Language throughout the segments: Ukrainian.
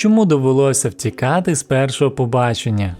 чому довелося втікати з першого побачення.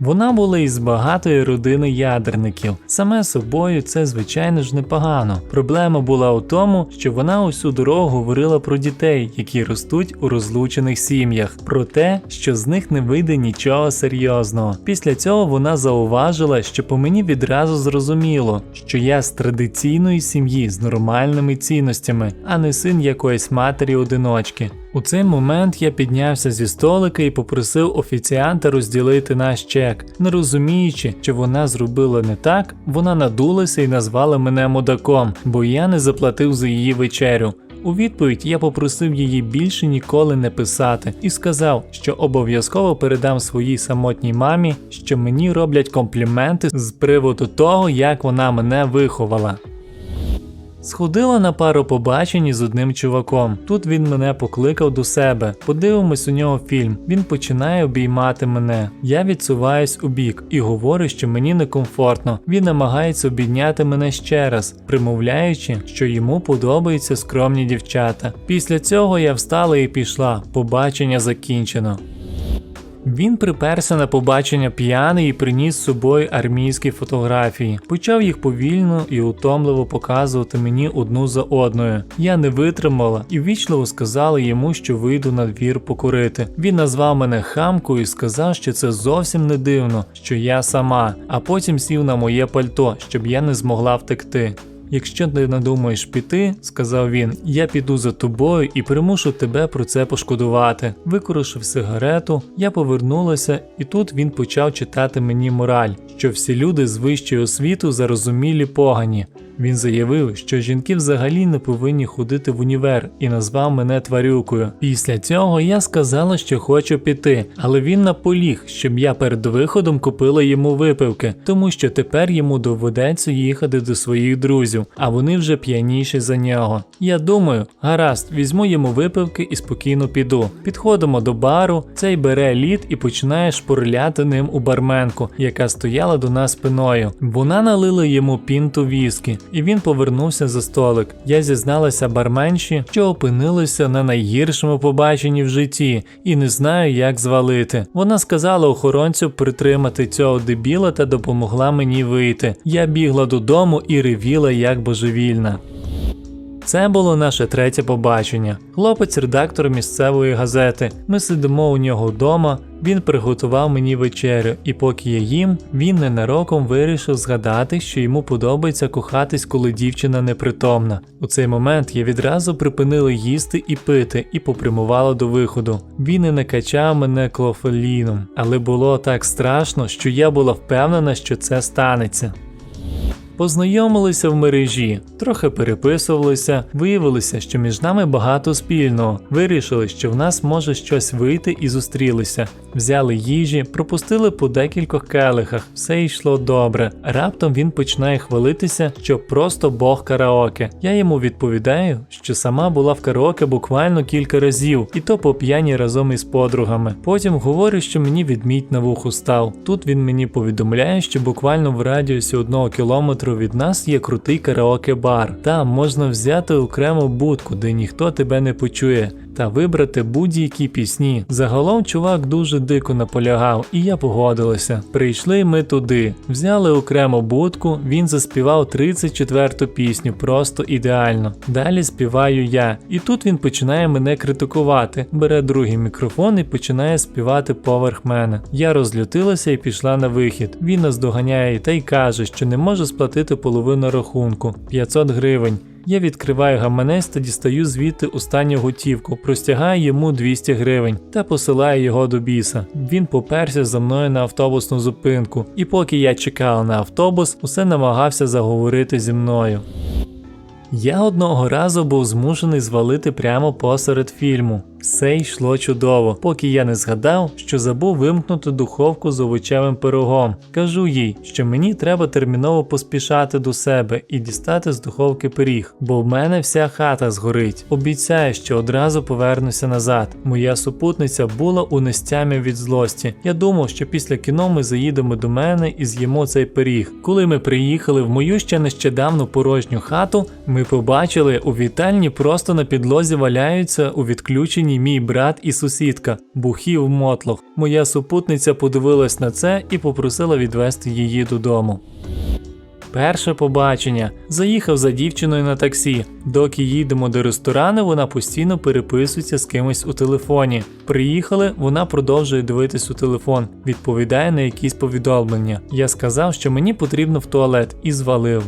Вона була із багатої родини ядерників. Саме собою це звичайно ж непогано. Проблема була у тому, що вона усю дорогу говорила про дітей, які ростуть у розлучених сім'ях, про те, що з них не вийде нічого серйозного. Після цього вона зауважила, що по мені відразу зрозуміло, що я з традиційної сім'ї з нормальними цінностями, а не син якоїсь матері-одиночки. У цей момент я піднявся зі столика і попросив офіціанта розділити наш чек. Не розуміючи, що вона зробила не так, вона надулася і назвала мене мудаком, бо я не заплатив за її вечерю. У відповідь я попросив її більше ніколи не писати і сказав, що обов'язково передам своїй самотній мамі, що мені роблять компліменти з приводу того, як вона мене виховала. Сходила на пару побачень із одним чуваком. Тут він мене покликав до себе. Подивимось у нього фільм. Він починає обіймати мене. Я відсуваюсь у бік і говорю, що мені некомфортно. Він намагається обійняти мене ще раз, примовляючи, що йому подобаються скромні дівчата. Після цього я встала і пішла. Побачення закінчено. Він приперся на побачення п'яний і приніс з собою армійські фотографії. Почав їх повільно і утомливо показувати мені одну за одною. Я не витримала і ввічливо сказала йому, що вийду на двір покурити. Він назвав мене хамкою і сказав, що це зовсім не дивно, що я сама, а потім сів на моє пальто, щоб я не змогла втекти. Якщо ти надумаєш піти, сказав він, я піду за тобою і примушу тебе про це пошкодувати. Викоривши сигарету, я повернулася, і тут він почав читати мені мораль, що всі люди з вищою освіту зарозумілі погані. Він заявив, що жінки взагалі не повинні ходити в універ і назвав мене тварюкою. Після цього я сказала, що хочу піти, але він наполіг, щоб я перед виходом купила йому випивки, тому що тепер йому доведеться їхати до своїх друзів, а вони вже п'яніші за нього. Я думаю, гаразд, візьму йому випивки і спокійно піду. Підходимо до бару, цей бере лід і починає шпурляти ним у барменку, яка стояла до нас спиною. Вона налила йому пінту віскі і він повернувся за столик. Я зізналася барменші, що опинилися на найгіршому побаченні в житті, і не знаю, як звалити. Вона сказала охоронцю притримати цього дебіла та допомогла мені вийти. Я бігла додому і ревіла як божевільна. Це було наше третє побачення. Хлопець редактор місцевої газети. Ми сидимо у нього вдома. Він приготував мені вечерю, і поки я їм, він ненароком вирішив згадати, що йому подобається кохатись, коли дівчина непритомна. У цей момент я відразу припинила їсти і пити і попрямувала до виходу. Він і накачав мене клофеліном, але було так страшно, що я була впевнена, що це станеться. Познайомилися в мережі, трохи переписувалися, виявилося, що між нами багато спільного. Вирішили, що в нас може щось вийти і зустрілися. Взяли їжі, пропустили по декількох келихах, все йшло добре. Раптом він починає хвалитися, що просто бог караоке. Я йому відповідаю, що сама була в караоке буквально кілька разів, і то по п'яні разом із подругами. Потім говорю, що мені відмідь на вуху став. Тут він мені повідомляє, що буквально в радіусі одного кілометру від нас є крутий караоке-бар. Там можна взяти окрему будку, де ніхто тебе не почує. Та вибрати будь-які пісні. Загалом чувак дуже дико наполягав, і я погодилася. Прийшли ми туди, взяли окрему будку, він заспівав 34-ту пісню, просто ідеально. Далі співаю я, і тут він починає мене критикувати, бере другий мікрофон і починає співати поверх мене. Я розлютилася і пішла на вихід. Він нас доганяє та й каже, що не може сплатити половину рахунку 500 гривень. Я відкриваю гаманець та дістаю звідти останню готівку, простягаю йому 200 гривень та посилаю його до біса. Він поперся за мною на автобусну зупинку, і поки я чекав на автобус, усе намагався заговорити зі мною. Я одного разу був змушений звалити прямо посеред фільму. Все йшло чудово, поки я не згадав, що забув вимкнути духовку з овочевим пирогом. Кажу їй, що мені треба терміново поспішати до себе і дістати з духовки пиріг, бо в мене вся хата згорить. Обіцяю, що одразу повернуся назад. Моя супутниця була у нестямі від злості. Я думав, що після кіно ми заїдемо до мене і з'їмо цей пиріг. Коли ми приїхали в мою ще нещодавно порожню хату, ми побачили у вітальні просто на підлозі валяються у відключенні мій брат і сусідка, бухів мотлох. Моя супутниця подивилась на це і попросила відвести її додому. Перше побачення. Заїхав за дівчиною на таксі. Доки їдемо до ресторану, вона постійно переписується з кимось у телефоні. Приїхали, вона продовжує дивитись у телефон, відповідає на якісь повідомлення. Я сказав, що мені потрібно в туалет, і звалив.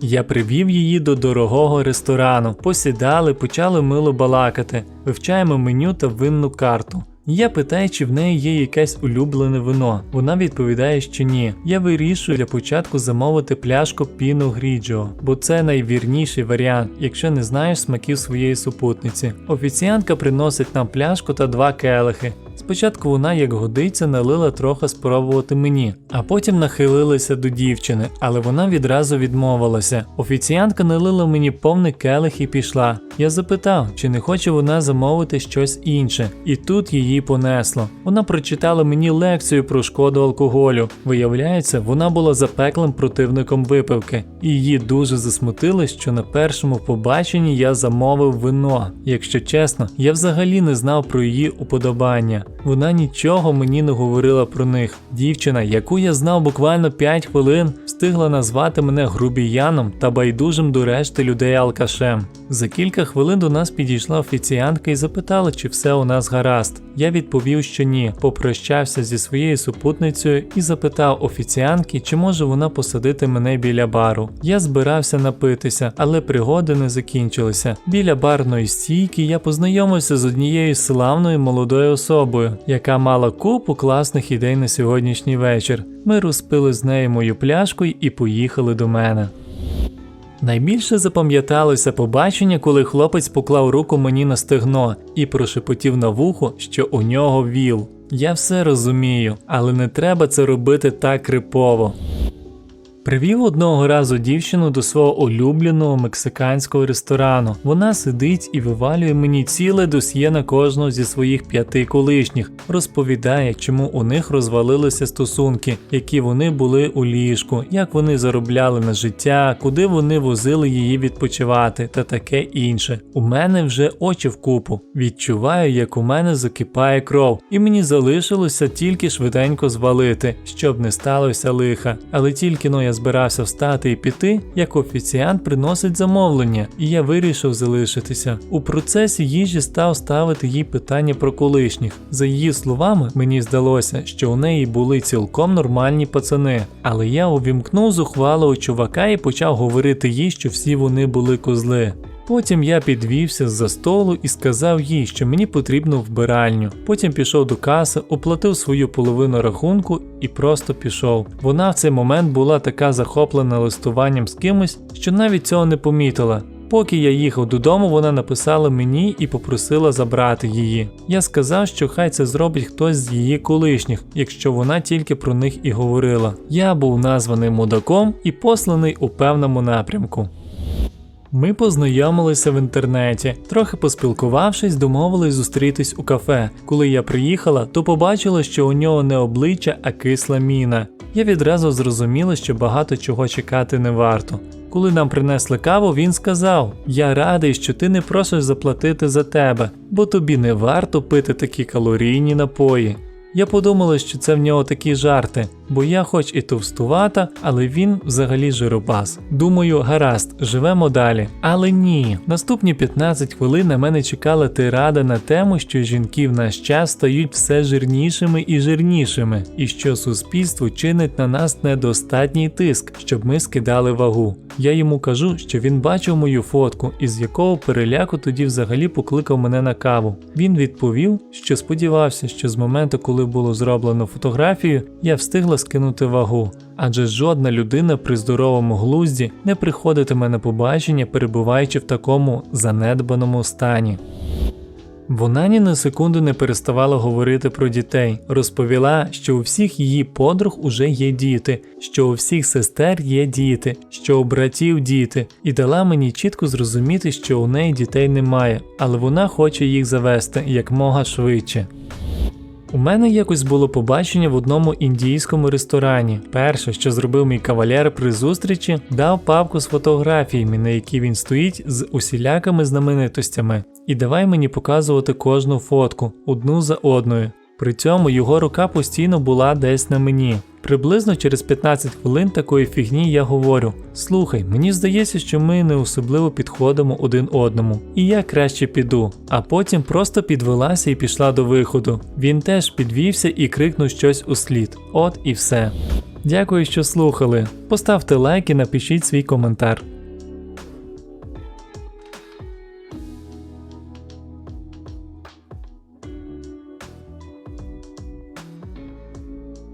Я привів її до дорогого ресторану, посідали, почали мило балакати, вивчаємо меню та винну карту. Я питаю, чи в неї є якесь улюблене вино. Вона відповідає, що ні. Я вирішую для початку замовити пляшку піно гріджо, бо це найвірніший варіант, якщо не знаєш смаків своєї супутниці. Офіціантка приносить нам пляшку та два келихи. Спочатку вона, як годиться, налила трохи спробувати мені, а потім нахилилася до дівчини, але вона відразу відмовилася. Офіціантка налила мені повний келих і пішла. Я запитав, чи не хоче вона замовити щось інше, і тут її понесло. Вона прочитала мені лекцію про шкоду алкоголю. Виявляється, вона була запеклим противником випивки, і її дуже засмутило, що на першому побаченні я замовив вино. Якщо чесно, я взагалі не знав про її уподобання. Вона нічого мені не говорила про них. Дівчина, яку я знав буквально 5 хвилин, встигла назвати мене грубіяном та байдужим до решти людей алкашем. За кілька хвилин до нас підійшла офіціантка і запитала, чи все у нас гаразд. Я відповів, що ні, попрощався зі своєю супутницею і запитав офіціантки, чи може вона посадити мене біля бару. Я збирався напитися, але пригоди не закінчилися. Біля барної стійки я познайомився з однією славною молодою особою, яка мала купу класних ідей на сьогоднішній вечір. Ми розпили з нею мою пляшку і поїхали до мене. Найбільше запам'яталося побачення, коли хлопець поклав руку мені на стегно і прошепотів на вухо, що у нього віл. Я все розумію, але не треба це робити так крипово. Привів одного разу дівчину до свого улюбленого мексиканського ресторану. Вона сидить і вивалює мені ціле досьє на кожного зі своїх п'яти колишніх, розповідає, чому у них розвалилися стосунки, які вони були у ліжку, як вони заробляли на життя, куди вони возили її відпочивати та таке інше. У мене вже очі в купу. Відчуваю, як у мене закипає кров, і мені залишилося тільки швиденько звалити, щоб не сталося лиха. Але тільки но я збирався встати і піти, як офіціант приносить замовлення, і я вирішив залишитися. У процесі їжі став ставити їй питання про колишніх. За її словами, мені здалося, що у неї були цілком нормальні пацани, але я увімкнув зухвалого чувака і почав говорити їй, що всі вони були козли. Потім я підвівся з-за столу і сказав їй, що мені потрібно вбиральню. Потім пішов до каси, оплатив свою половину рахунку і просто пішов. Вона в цей момент була така захоплена листуванням з кимось, що навіть цього не помітила. Поки я їхав додому, вона написала мені і попросила забрати її. Я сказав, що хай це зробить хтось з її колишніх, якщо вона тільки про них і говорила. Я був названий мудаком і посланий у певному напрямку. Ми познайомилися в інтернеті. Трохи поспілкувавшись, домовились зустрітись у кафе. Коли я приїхала, то побачила, що у нього не обличчя, а кисла міна. Я відразу зрозуміла, що багато чого чекати не варто. Коли нам принесли каву, він сказав: Я радий, що ти не просиш заплатити за тебе, бо тобі не варто пити такі калорійні напої. Я подумала, що це в нього такі жарти, бо я хоч і товстувата, але він взагалі жиробас. Думаю, гаразд, живемо далі. Але ні, наступні 15 хвилин на мене чекала тирада на тему, що жінки в наш час стають все жирнішими і жирнішими, і що суспільство чинить на нас недостатній тиск, щоб ми скидали вагу. Я йому кажу, що він бачив мою фотку, із якого переляку тоді взагалі покликав мене на каву. Він відповів, що сподівався, що з моменту, коли було зроблено фотографію, я встигла скинути вагу, адже жодна людина при здоровому глузді не приходитиме на побачення, перебуваючи в такому занедбаному стані. Вона ні на секунду не переставала говорити про дітей, розповіла, що у всіх її подруг уже є діти, що у всіх сестер є діти, що у братів діти, і дала мені чітко зрозуміти, що у неї дітей немає, але вона хоче їх завести якмога швидше. У мене якось було побачення в одному індійському ресторані. Перше, що зробив мій кавалер при зустрічі, дав папку з фотографіями, на якій він стоїть з усілякими знаменитостями. і давай мені показувати кожну фотку, одну за одною. При цьому його рука постійно була десь на мені. Приблизно через 15 хвилин такої фігні я говорю: слухай, мені здається, що ми не особливо підходимо один одному, і я краще піду. А потім просто підвелася і пішла до виходу. Він теж підвівся і крикнув щось у слід. От і все. Дякую, що слухали. Поставте лайк і напишіть свій коментар.